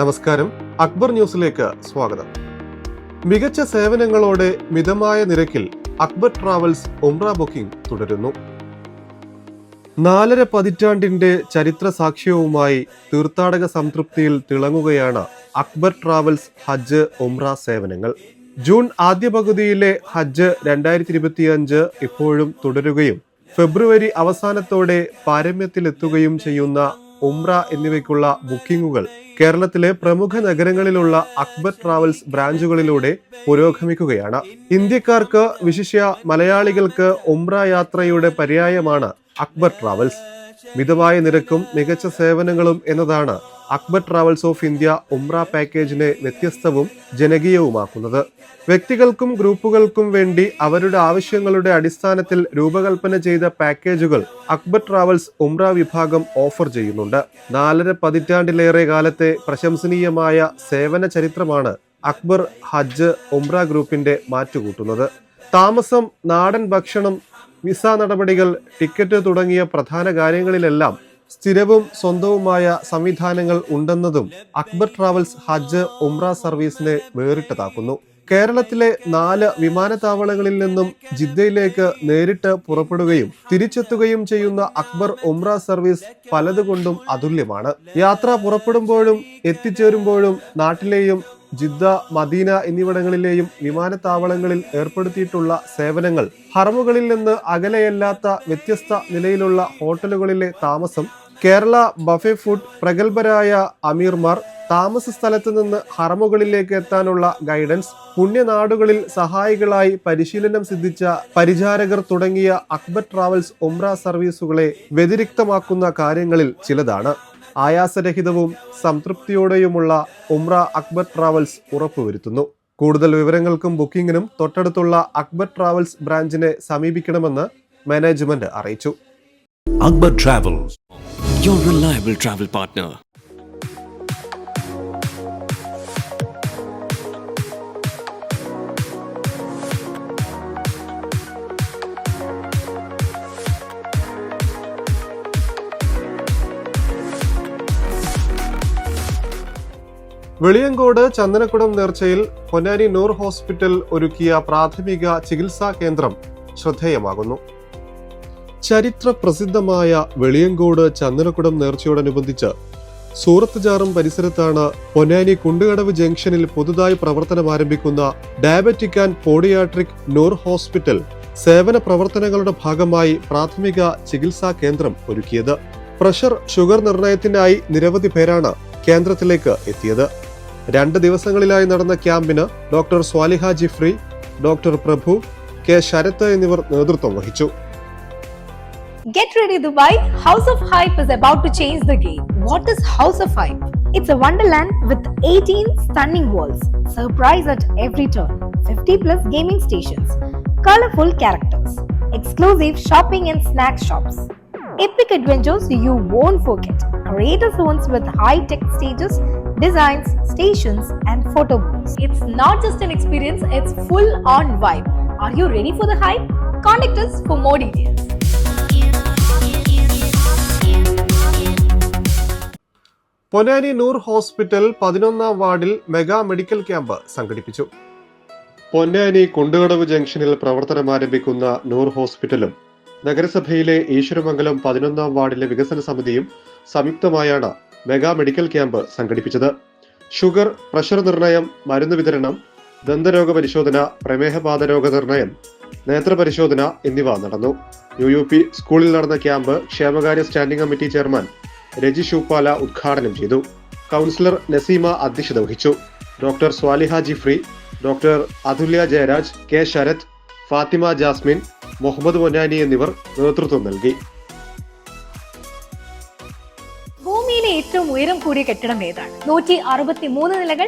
നമസ്കാരം. അക്ബർ ന്യൂസിലേക്ക് സ്വാഗതം. മികച്ച സേവനങ്ങളോടെ മിതമായ നിരക്കിൽ അക്ബർ ട്രാവൽസ് ഉംറ ബുക്കിംഗ് തുടരുന്നു. നാലര പതിറ്റാണ്ടിന്റെ ചരിത്ര സാക്ഷ്യവുമായി തീർത്ഥാടക സംതൃപ്തിയിൽ തിളങ്ങുകയാണ് അക്ബർ ട്രാവൽസ് ഹജ്ജ് ഉംറ സേവനങ്ങൾ. ജൂൺ ആദ്യ പകുതിയിലെ ഹജ്ജ് രണ്ടായിരത്തി ഇരുപത്തിയഞ്ച് ഇപ്പോഴും തുടരുകയും ഫെബ്രുവരി അവസാനത്തോടെ പാരമ്യത്തിലെത്തുകയും ചെയ്യുന്ന ഉംറ എന്നിവയ്ക്കുള്ള ബുക്കിംഗുകൾ കേരളത്തിലെ പ്രമുഖ നഗരങ്ങളിലുള്ള അക്ബർ ട്രാവൽസ് ബ്രാഞ്ചുകളിലൂടെ പുരോഗമിക്കുകയാണ്. ഇന്ത്യക്കാർക്ക് വിശിഷ്യ മലയാളികൾക്ക് ഉംറ യാത്രയുടെ പര്യായമാണ് അക്ബർ ട്രാവൽസ്. മിതമായ നിരക്കും മികച്ച സേവനങ്ങളും എന്നതാണ് അക്ബർ ട്രാവൽസ് ഓഫ് ഇന്ത്യ ഉംറ പാക്കേജിനെ വ്യത്യസ്തവും ജനകീയവുമാക്കുന്നത്. വ്യക്തികൾക്കും ഗ്രൂപ്പുകൾക്കും വേണ്ടി അവരുടെ ആവശ്യങ്ങളുടെ അടിസ്ഥാനത്തിൽ രൂപകൽപ്പന ചെയ്ത പാക്കേജുകൾ അക്ബർ ട്രാവൽസ് ഉംറ വിഭാഗം ഓഫർ ചെയ്യുന്നുണ്ട്. നാലര പതിറ്റാണ്ടിലേറെ കാലത്തെ പ്രശംസനീയമായ സേവന ചരിത്രമാണ് അക്ബർ ഹജ്ജ് ഉംറ ഗ്രൂപ്പിന്റെ മാറ്റുകൂട്ടുന്നത്. താമസം നാടൻ ഭക്ഷണം വിസ നടപടികൾ ടിക്കറ്റ് തുടങ്ങിയ പ്രധാന കാര്യങ്ങളിലെല്ലാം സ്ഥിരവും സ്വന്തവുമായ സംവിധാനങ്ങൾ ഉണ്ടെന്നതും അക്ബർ ട്രാവൽസ് ഹജ്ജ് ഉംറ സർവീസിനെ വേറിട്ടതാക്കുന്നു. കേരളത്തിലെ നാല് വിമാനത്താവളങ്ങളിൽ നിന്നും ജിദ്ദയിലേക്ക് നേരിട്ട് പുറപ്പെടുകയും തിരിച്ചെത്തുകയും ചെയ്യുന്ന അക്ബർ ഉംറ സർവീസ് പലതുകൊണ്ടും അതുല്യമാണ്. യാത്ര പുറപ്പെടുമ്പോഴും എത്തിച്ചേരുമ്പോഴും നാട്ടിലെയും ജിദ്ദ മദീന എന്നിവിടങ്ങളിലെയും വിമാനത്താവളങ്ങളിൽ ഏർപ്പെടുത്തിയിട്ടുള്ള സേവനങ്ങൾ ഹറമുകളിൽ നിന്ന് അകലെയല്ലാത്ത വ്യത്യസ്ത നിലയിലുള്ള ഹോട്ടലുകളിലെ താമസം കേരള ബഫേ ഫുഡ് പ്രഗത്ഭരായ അമീർമാർ താമസ സ്ഥലത്ത് നിന്ന് ഹറമുകളിലേക്ക് എത്താനുള്ള ഗൈഡൻസ് പുണ്യനാടുകളിൽ സഹായികളായി പരിശീലനം സിദ്ധിച്ച പരിചാരകർ തുടങ്ങിയ അക്ബർ ട്രാവൽസ് ഉംറ സർവീസുകളെ വ്യതിരിക്തമാക്കുന്ന കാര്യങ്ങളിൽ ചിലതാണ്. ആയാസരഹിതവും സംതൃപ്തിയോടെയുമുള്ള ഉംറ അക്ബർ ട്രാവൽസ് ഉറപ്പുവരുത്തുന്നു കൂടുതൽ വിവരങ്ങൾക്കും ബുക്കിംഗിനും തൊട്ടടുത്തുള്ള അക്ബർ ട്രാവൽസ് ബ്രാഞ്ചിനെ സമീപിക്കണമെന്ന് മാനേജ്മെന്റ് അറിയിച്ചു Akbar travels your reliable travel partner. Veliyankode Chandanakkudam നേർച്ചയിൽ Ponnani Noor hospital ഒരുക്കിയ പ്രാഥമിക ചികിത്സാ കേന്ദ്രം ശ്രദ്ധേയമാകുന്നു. ചരിത്ര പ്രസിദ്ധമായ വെളിയങ്കോട് ചന്ദനക്കുടം നേർച്ചയോടനുബന്ധിച്ച് സൂറത്ത് ജാറും പരിസരത്താണ് പൊന്നാനി കുണ്ടുകടവ് ജംഗ്ഷനിൽ പുതുതായി പ്രവർത്തനം ആരംഭിക്കുന്ന diabetic and podiatric Noor hospital സേവന പ്രവർത്തനങ്ങളുടെ ഭാഗമായി പ്രാഥമിക ചികിത്സാ കേന്ദ്രം ഒരുക്കിയത്. പ്രഷർ ഷുഗർ നിർണയത്തിനായി നിരവധി പേരാണ് കേന്ദ്രത്തിലേക്ക് എത്തിയത്. രണ്ട് ദിവസങ്ങളിലായി നടന്ന ക്യാമ്പിന് doctor Swaliha Jifri doctor Prabhu K Sharath എന്നിവർ നേതൃത്വം വഹിച്ചു Get ready, Dubai. House of Hype is about to change the game. What is House of Hype? It's a wonderland with 18 stunning walls, surprise at every turn, 50 plus gaming stations, colorful characters, exclusive shopping and snack shops, epic adventures you won't forget, creator zones with high tech stages, designs, stations, and photo booths. It's not just an experience, it's full on vibe. Are you ready for the hype? Contact us for more details. Ponnani Noor hospital പതിനൊന്നാം വാർഡിൽ mega medical camp സംഘടിപ്പിച്ചു പൊന്നാനി കുണ്ടുകടവ് ജംഗ്ഷനിൽ പ്രവർത്തനം ആരംഭിക്കുന്ന നൂർ ഹോസ്പിറ്റലും നഗരസഭയിലെ ഈശ്വരമംഗലം പതിനൊന്നാം വാർഡിലെ വികസന സമിതിയും സംയുക്തമായാണ് മെഗാ മെഡിക്കൽ ക്യാമ്പ് സംഘടിപ്പിച്ചത്. ഷുഗർ പ്രഷർ നിർണയം മരുന്ന് വിതരണം ദന്തരോഗ പരിശോധന പ്രമേഹപാത രോഗ നിർണയം നേത്രപരിശോധന എന്നിവ നടന്നു. യു യു പി സ്കൂളിൽ നടന്ന ക്യാമ്പ് ക്ഷേമകാര്യ standing committee chairman Reji Shoopala ഉദ്ഘാടനം ചെയ്തു. കൗൺസിലർ നസീമ അധ്യക്ഷത വഹിച്ചു. Doctor Swaliha Jifri doctor Athulya Jayaraj K Sharath Fathima Jasmin Muhammad Monnani എന്നിവർ നേതൃത്വം നൽകി. ഏറ്റവും ഉയരം കൂടിയ കെട്ടിടം ഏതാണ്? നൂറ്റി അറുപത്തി മൂന്ന് നിലകൾ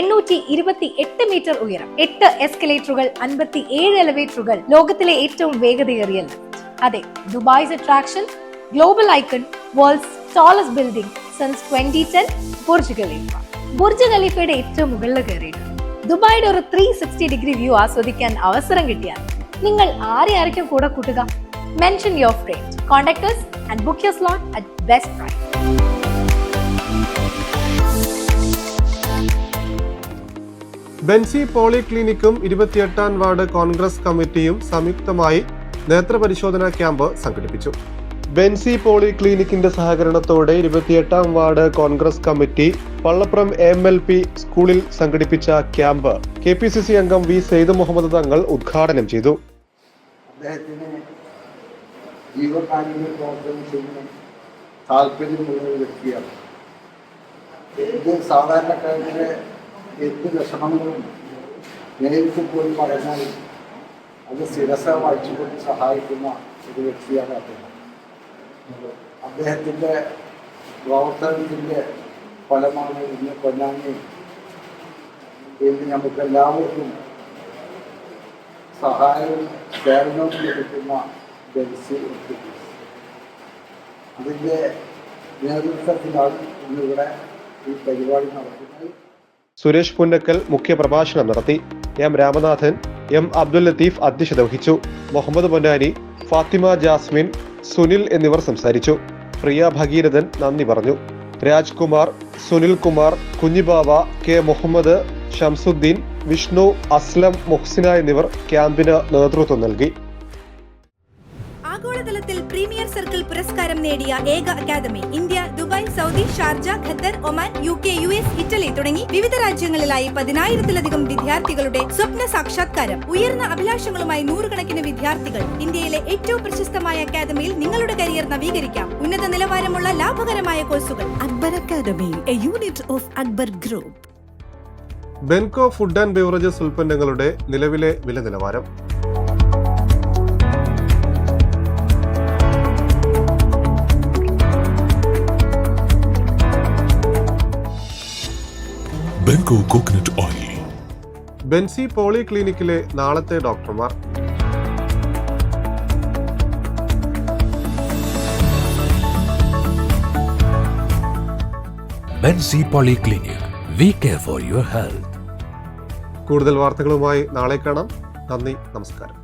എണ്ണൂറ്റി ഇരുപത്തി എട്ട് മീറ്റർ ഉയരം എട്ട് എസ്കലേറ്ററുകൾ അൻപത്തി ഏഴ് എലവേറ്ററുകൾ ലോകത്തിലെ ഏറ്റവും വേഗതയേറിയ അതെ Dubai's attraction global icon world's tallest building since twenty ten Burj Khalifa. Burj ഖലീഫയുടെ ഏറ്റവും മുകളിൽ കയറിയിട്ടുണ്ട്. ദുബായിയുടെ ഒരു ത്രീ സിക്സ്റ്റി ഡിഗ്രി വ്യൂ ആസ്വദിക്കാൻ അവസരം കിട്ടിയാൽ നിങ്ങൾ ആരെ ആയിരിക്കും കൂടെ കൂട്ടുക? Mention your friend contacts and book your slot at best price Benzy പോളിക്ലിനിക്കും ഇരുപത്തിയെട്ടാം വാർഡ് കോൺഗ്രസ് കമ്മിറ്റിയും സംയുക്തമായി നേത്രപരിശോധനാ ക്യാമ്പ് സംഘടിപ്പിച്ചു. ബെൻസി പോളിക്ലിനിക്കിന്റെ സഹകരണത്തോടെ ഇരുപത്തിയെട്ടാം ward Congress committee Pallaprom M L P school സംഘടിപ്പിച്ച camp K P C C അംഗം വി സെയ്ദ് മുഹമ്മദ് തങ്ങൾ ഉദ്ഘാടനം ചെയ്തു. താല്പര്യമുള്ള ഒരു വ്യക്തിയാണ്. സാധാരണക്കാരുടെ എന്ത് വിഷമങ്ങളും നേരിട്ട് പോയി പറഞ്ഞാൽ അത് സ്ഥിരസ വായിച്ചുകൊണ്ട് സഹായിക്കുന്ന ഒരു വ്യക്തിയാണ് അദ്ദേഹം. അദ്ദേഹത്തിന്റെ പ്രവർത്തനത്തിന്റെ ഫലമാണ് ഇന്ന് പൊന്നാനി എന്ന് നമുക്കെല്ലാവർക്കും സഹായവും സേവനവും ലഭിക്കുന്ന ഇൻസ്റ്റിറ്റ്യൂട്ട് അതിന്റെ നേതൃത്വത്തിലാണ് ഇന്നിവിടെ ഈ പരിപാടി നടക്കുന്നത്. സുരേഷ് പുന്നക്കൽ മുഖ്യപ്രഭാഷണം നടത്തി. എം രാമനാഥൻ എം അബ്ദുൽ ലത്തീഫ് അധ്യക്ഷത വഹിച്ചു. മുഹമ്മദ് പൊന്നാനി ഫാത്തിമ ജാസ്മിൻ സുനിൽ എന്നിവർ സംസാരിച്ചു. പ്രിയ ഭഗീരഥൻ നന്ദി പറഞ്ഞു. രാജ്കുമാർ സുനിൽ കുമാർ കുഞ്ഞിബാവ കെ മുഹമ്മദ് ഷംസുദ്ദീൻ വിഷ്ണു അസ്ലം മുഹ്സിന എന്നിവർ ക്യാമ്പിന് നേതൃത്വം നൽകി. ആഗോളതലത്തിൽ സർക്കിൾ പുരസ്കാരം നേടിയ ഏക academy India Dubai Saudi Sharjah Qatar Oman U K U S Italy തുടങ്ങി വിവിധ രാജ്യങ്ങളിലായി പതിനായിരത്തിലധികം വിദ്യാർത്ഥികളുടെ സ്വപ്ന സാക്ഷാത്കാരം. ഉയർന്ന അഭിലാഷങ്ങളുമായി നൂറുകണക്കിന് വിദ്യാർത്ഥികൾ ഇന്ത്യയിലെ ഏറ്റവും പ്രശസ്തമായ അക്കാദമിയിൽ നിങ്ങളുടെ കരിയർ നവീകരിക്കാം. ഉന്നത നിലവാരമുള്ള ലാഭകരമായ കോഴ്സുകൾ. Akbar academy a unit of Akbar group Benco food and beverages ഉൽപ്പന്നങ്ങളുടെ നിലവിലെ വില നിലവാരം കോക്കനട്ട് ഓയിൽ ബെൻസി പോളി ക്ലിനിക്കിലെ നാളത്തെ ഡോക്ടർമാർ. Benzy polyclinic. We care for your health കൂടുതൽ വാർത്തകളുമായി നാളെ കാണാം. നന്ദി നമസ്കാരം.